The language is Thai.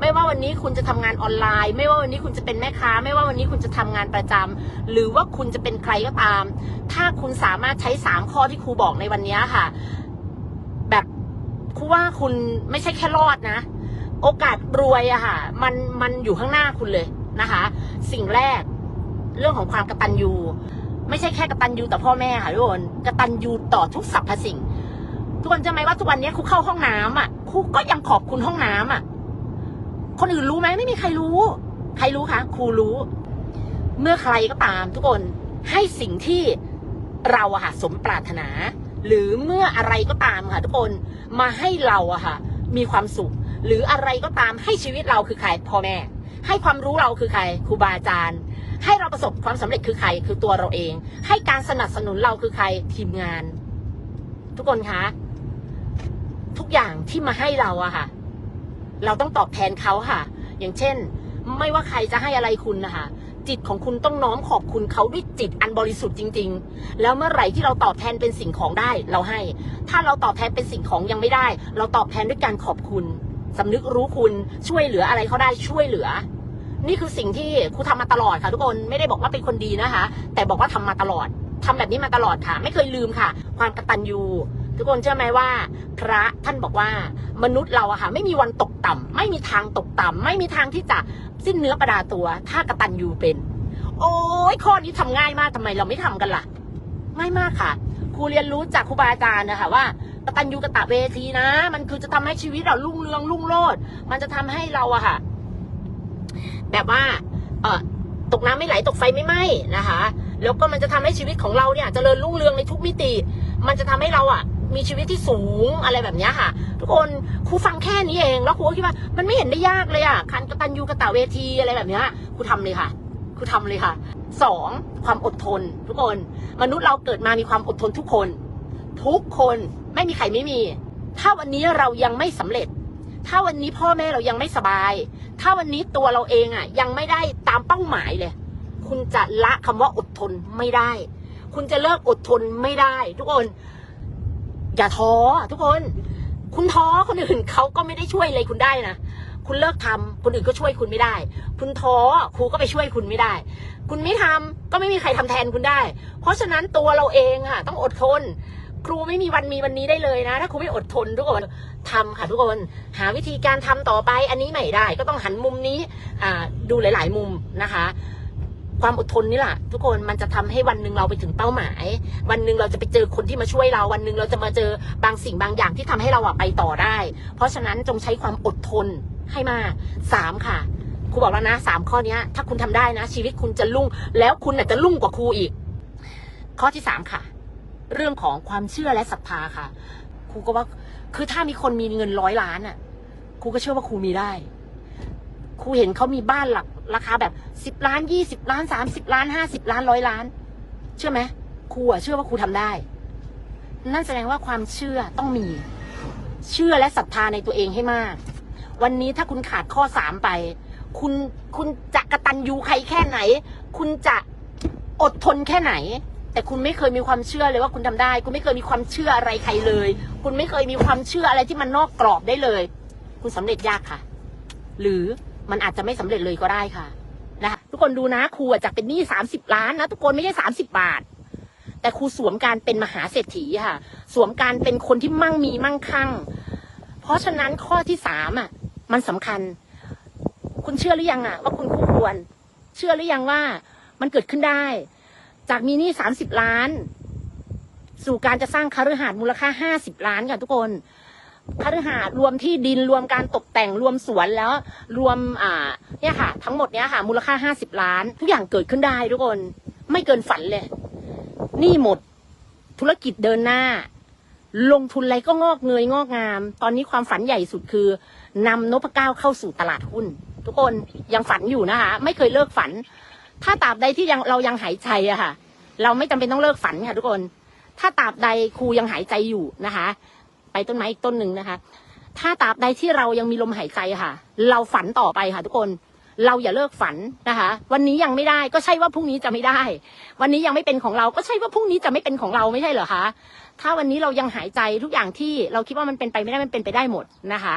ไม่ว่าวันนี้คุณจะทำงานออนไลน์ ไม่ว่าวันนี้คุณจะเป็นแม่ค้า ไม่ว่าวันนี้คุณจะทำงานประจำหรือว่าคุณจะเป็นใครก็ตาม ถ้าคุณสามารถใช้สามข้อที่ครูบอกในวันนี้ค่ะ แบบครูว่าคุณไม่ใช่แค่รอดนะ โอกาสรวยอะค่ะ มันมันอยู่ข้างหน้าคุณเลยนะคะ สิ่งแรกเรื่องของความกระตัญญูไม่ใช่แค่กระตัญญูต่อพ่อแม่ค่ะทุกคนกระตัญญูต่อทุกสรรพสิ่งทุกคนจะไหมว่าทุกวันนี้ครูเข้าห้องน้ำอะครูก็ยังขอบคุณห้องน้ำอะ คนอื่นรู้ไหมไม่มีใครรู้ ใครรู้คะครูรู้ เมื่อใครก็ตามทุกคนให้สิ่งที่เราอะค่ะสมปรารถนา หรือเมื่ออะไรก็ตามค่ะทุกคนมาให้เราอะค่ะ มีความสุข หรืออะไรก็ตามให้ชีวิตเราคือใครพ่อแม่ ให้ความรู้เราคือใครครูบาอาจารย์ให้เราประสบความสำเร็จคือใครคือตัวเราเอง ให้การสนับสนุนเราคือใครทีมงาน ทุกคนคะ ทุกอย่างที่มาให้เราอะค่ะ เราต้องตอบแทนเขาค่ะ อย่างเช่น ไม่ว่าใครจะให้อะไรคุณนะคะจิตของคุณต้องน้อมขอบคุณเขาด้วยจิตอันบริสุทธิ์จริง ๆ แล้วเมื่อไหร่ที่เราตอบแทนเป็นสิ่งของได้เราให้ ถ้าเราตอบแทนเป็นสิ่งของยังไม่ได้ เราตอบแทนด้วยการขอบคุณสำนึกรู้คุณช่วยเหลืออะไรเขาได้ช่วยเหลือ นี่คือสิ่งที่ครูทำมาตลอดค่ะ ทุกคนไม่ได้บอกว่าเป็นคนดีนะคะ แต่บอกว่าทำมาตลอดทำแบบนี้มาตลอดค่ะ ไม่เคยลืมค่ะ ความกตัญญู ทุกคนเชื่อไหมว่า พระท่านบอกว่ามนุษย์เราอะค่ะไม่มีวันตกต่ำไม่มีทางตกต่ำไม่มีทางที่จะสิ้นเนื้อประดาตัว ถ้ากตัญญูเป็น โอ้ยข้อนี้ทำง่ายมากทำไมเราไม่ทำกันล่ะ ง่ายมากค่ะครูเรียนรู้จากครูบาอาจารย์นะคะว่ากตัญญูกตะเวทีนะ มันคือจะทำให้ชีวิตเรารุ่งเรืองรุ่งโรจน์มันจะทำให้เราอะค่ะ แบบว่า เออตกน้ำไม่ไหลตกไฟไม่ไหม้นะคะ แล้วก็มันจะทำให้ชีวิตของเราเนี่ยเจริญรุ่งเรืองในทุกมิติ มันจะทำให้เราอะ มีชีวิตที่สูงอะไรแบบนี้ค่ะ ทุกคนครูฟังแค่นี้เองแล้วครูก็คิดว่ามันไม่เห็นได้ยากเลยอะคันกตัญญูกระตะเวทีอะไรแบบนี้ครูทำเลยค่ะครูทำเลยค่ะสองความอดทน ทุกคน มนุษย์เราเกิดมามีความอดทนทุกคน ทุกคนไม่มีใครไม่มี ถ้าวันนี้เรายังไม่สำเร็จ ถ้าวันนี้พ่อแม่เรายังไม่สบาย ถ้าวันนี้ตัวเราเองอะ ยังไม่ได้ตามเป้าหมายเลย คุณจะละคำว่าอดทนไม่ได้ คุณจะเลิกอดทนไม่ได้ ทุกคน อย่าท้อทุกคน คุณท้อคนอื่นเขาก็ไม่ได้ช่วยอะไรคุณได้นะคุณเลิกทำคนอื่นก็ช่วยคุณไม่ได้ คุณท้อครูก็ไปช่วยคุณไม่ได้ คุณไม่ทำก็ไม่มีใครทำแทนคุณได้ เพราะฉะนั้นตัวเราเองอะต้องอดทน ครูไม่มีวันมีวันนี้ได้เลยนะ ถ้าครูไม่อดทนทุกคนทำค่ะทุกคนหาวิธีการทำต่อไป อันนี้ไม่ได้ ก็ต้องหันมุมนี้ดูหลาย ๆ มุมนะคะ ความอดทนนี่แหละทุกคนมันจะทำให้วันหนึ่งเราไปถึงเป้าหมาย วันหนึ่งเราจะไปเจอคนที่มาช่วยเรา วันหนึ่งเราจะมาเจอบางสิ่งบางอย่างที่ทำให้เราอะไปต่อได้ เพราะฉะนั้นจงใช้ความอดทนให้มากสามค่ะครูบอกแล้วนะสามข้อเนี้ยถ้าคุณทำได้นะ ชีวิตคุณจะรุ่ง แล้วคุณอาจจะรุ่งกว่าครูอีก ข้อที่สามค่ะ เรื่องของความเชื่อและศรัทธาค่ะครูก็ว่าคือถ้ามีคนมีเงินร้อยล้านอะครูก็เชื่อว่าครูมีได้ครูเห็นเขามีบ้านหลัก ราคาแบบสิบล้านยี่สิบล้านสามสิบล้านห้าสิบล้านร้อยล้าน เชื่อไหมครูอะเชื่อว่าครูทำได้ นั่นแสดงว่าความเชื่อต้องมี เชื่อและศรัทธาในตัวเองให้มาก วันนี้ถ้าคุณขาดข้อสามไป คุณคุณจะกระตันยูใครแค่ไหน คุณจะอดทนแค่ไหน แต่คุณไม่เคยมีความเชื่อเลยว่าคุณทำได้ คุณไม่เคยมีความเชื่ออะไรใครเลย คุณไม่เคยมีความเชื่ออะไรที่มันนอกกรอบได้เลย คุณสำเร็จยากค่ะ หรือ มันอาจจะไม่สำเร็จเลยก็ได้ค่ะนะคะทุกคนดูนะครูจากเป็นหนี้สามสิบล้านนะทุกคนไม่ใช่สามสิบบาท แต่ครูสวมการเป็นมหาเศรษฐีค่ะ สวมการเป็นคนที่มั่งมีมั่งคั่ง เพราะฉะนั้นข้อที่สามอะ มันสำคัญ คุณเชื่อหรือยังอะ ว่าคุณคู่ควร เชื่อหรือยังว่ามันเกิดขึ้นได้ จากมีหนี้สามสิบล้าน สู่การจะสร้างคฤหาสน์มูลค่าห้าสิบล้านค่ะทุกคน คฤหาสน์รวมที่ดินรวมการตกแต่งรวมสวนแล้วรวมอ่าเนี่ยค่ะ ทั้งหมดเนี้ยค่ะ มูลค่าห้าสิบล้าน ทุกอย่างเกิดขึ้นได้ทุกคน ไม่เกินฝันเลย นี่หมดธุรกิจเดินหน้า ลงทุนอะไรก็งอกเงยงอกงาม ตอนนี้ความฝันใหญ่สุดคือนำนพเก้าเข้าสู่ตลาดหุ้น ทุกคนยังฝันอยู่นะคะ ไม่เคยเลิกฝัน ถ้าตราบใดที่ยังเรายังหายใจอะค่ะ เราไม่จำเป็นต้องเลิกฝันค่ะทุกคน ถ้าตราบใดครูยังหายใจอยู่นะคะ ต้นไม้อีกต้นหนึ่งนะคะ ถ้าตราบใดที่เรายังมีลมหายใจค่ะ เราฝันต่อไปค่ะทุกคนเราอย่าเลิกฝันนะคะ วันนี้ยังไม่ได้ก็ใช่ว่าพรุ่งนี้จะไม่ได้ วันนี้ยังไม่เป็นของเราก็ใช่ว่าพรุ่งนี้จะไม่เป็นของเราไม่ใช่เหรอคะถ้าวันนี้เรายังหายใจทุกอย่างที่เราคิดว่ามันเป็นไปไม่ได้มันเป็นไปได้หมดนะคะ